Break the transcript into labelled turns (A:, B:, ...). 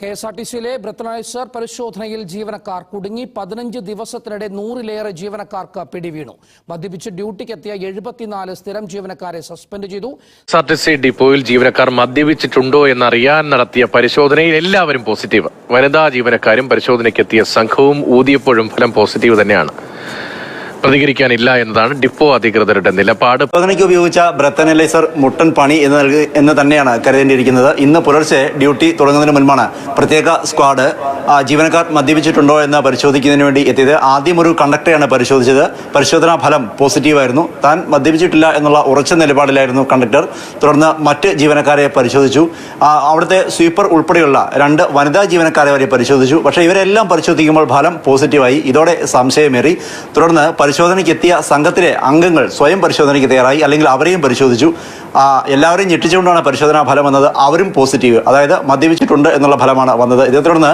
A: K S R T സിയിലെ ബ്രത്തനൈസർ പരിശോധനയിൽ ജീവനക്കാർ കുടുങ്ങി പതിനഞ്ച് ദിവസത്തിനിടെ നൂറിലേറെ ജീവനക്കാർക്ക് പിടിവീണു. മദ്യപിച്ച് ഡ്യൂട്ടിക്കെത്തിയ എഴുപത്തിനാല് സ്ഥിരം ജീവനക്കാരെ സസ്പെൻഡ് ചെയ്തു.
B: എസ് ആർ ടി സി ഡിപ്പോയിൽ ജീവനക്കാർ മദ്യപിച്ചിട്ടുണ്ടോ എന്നറിയാൻ നടത്തിയ പരിശോധനയിൽ എല്ലാവരും പോസിറ്റീവ്. വനിതാ ജീവനക്കാരും പരിശോധനയ്ക്കെത്തിയ സംഘവും ഊതിയപ്പോഴും ഫലം പോസിറ്റീവ് തന്നെയാണ്. പ്രതികരിക്കാനില്ല എന്നതാണ് ഡിപ്പോ അധികൃതരുടെ നിലപാട്
C: പരിശോധനയ്ക്ക് ഉപയോഗിച്ച ബ്രത്തനലൈസർ മുട്ടൻ പണി എന്ന് നൽകി എന്ന് തന്നെയാണ് കരുതേണ്ടിയിരിക്കുന്നത്. ഇന്ന് പുലർച്ചെ ഡ്യൂട്ടി തുടങ്ങുന്നതിന് മുൻപാണ് പ്രത്യേക സ്ക്വാഡ് ജീവനക്കാർ മദ്യപിച്ചിട്ടുണ്ടോ എന്ന് പരിശോധിക്കുന്നതിന് വേണ്ടി എത്തിയത്. ആദ്യം ഒരു കണ്ടക്ടറെയാണ് പരിശോധിച്ചത്. പരിശോധനാ ഫലം പോസിറ്റീവായിരുന്നു. താൻ മദ്യപിച്ചിട്ടില്ല എന്നുള്ള ഉറച്ച നിലപാടിലായിരുന്നു കണ്ടക്ടർ. തുടർന്ന് മറ്റ് ജീവനക്കാരെ പരിശോധിച്ചു. അവിടുത്തെ സ്വീപ്പർ ഉൾപ്പെടെയുള്ള രണ്ട് വനിതാ ജീവനക്കാരെ വരെ പരിശോധിച്ചു. പക്ഷേ ഇവരെല്ലാം പരിശോധിക്കുമ്പോൾ ഫലം പോസിറ്റീവായി. ഇതോടെ സംശയമേറി. തുടർന്ന് പരിശോധനയ്ക്ക് എത്തിയ സംഘത്തിലെ അംഗങ്ങൾ സ്വയം പരിശോധനയ്ക്ക് തയ്യാറായി അല്ലെങ്കിൽ അവരെയും പരിശോധിച്ചു. എല്ലാവരെയും ഞെട്ടിച്ചുകൊണ്ടാണ് പരിശോധനാ ഫലം വന്നത്. അവരും പോസിറ്റീവ്. അതായത് മദ്യപിച്ചിട്ടുണ്ട് എന്നുള്ള ഫലമാണ് വന്നത്. ഇതേ തുടർന്ന്